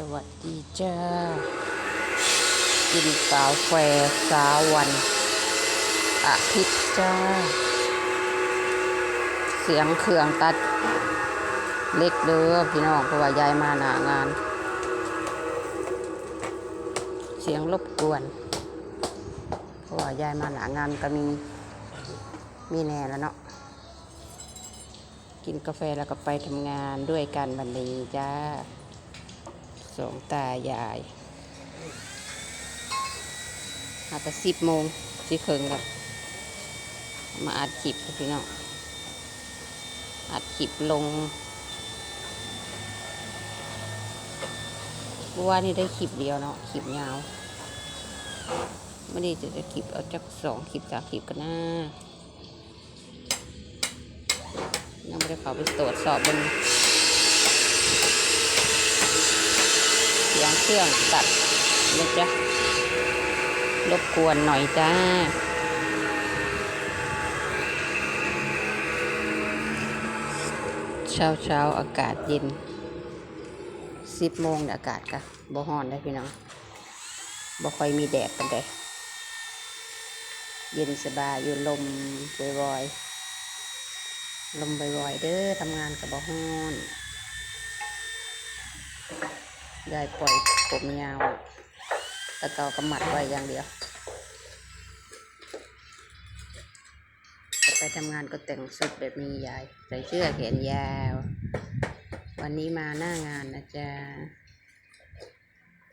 สวัสดีจ้ากินกาแฟสาวันอาทิตย์จ้า เสียงเครื่องตัด เล็กเด้อพี่น้องเพราะว่ายายมาหนางาน เสียงรบกวนเพราะว่ายายมาหนางานก็มี มีแน่แล้วเนาะกินกาแฟแล้วก็ไปทำงานด้วยกันวันนี้จ้า สองตายายอาจจะสิบโมงสิเคิงกับมาอัดคลิปพี่น้องอัดคลิปลงเมื่อวานนี้ได้คลิปเดียวเนาะคลิปยาวไม่ได้จะจะคลิปเอาจักสองคลิปสามคลิปกันนะยังไม่ได้เข้าไปตรวจสอบบน สียงเครื่องตัดนะจ๊ะรบกวนหน่อยจ้าเช้าเช้าอากาศเย็นสิบโมงเนี่ยอากาศกะบ่ฮ้อนได้พี่น้องบ่ค่อยมีแดดกันเลยเย็นสบายอยู่ลมบ่อยๆลมบ่อยๆเด้อทำงานกับบ่ฮ้อน ยายปล่อยผมยาวตะเกากำมัดไว้อย่างเดียว จะไปทำงานก็แต่งสุดแบบนี้ยาย ใส่เสื้อแขนยาว วันนี้มาหน้างานนะจ๊ะ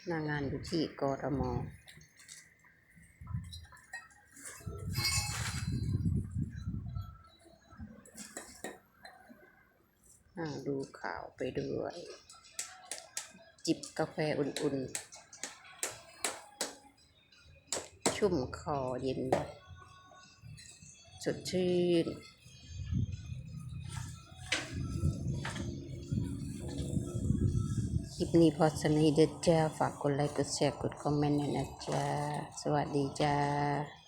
หน้างานอยู่ที่กทมนั่งดูข่าวไปด้วย จิบกาแฟอุ่นๆ ชุ่มคอเย็น สดชื่นคลิปนี้พอสนิทเด้อจ้า ฝากกดไลค์ กดแชร์ กดคอมเมนต์หน่อยนะจ้า สวัสดีจ้า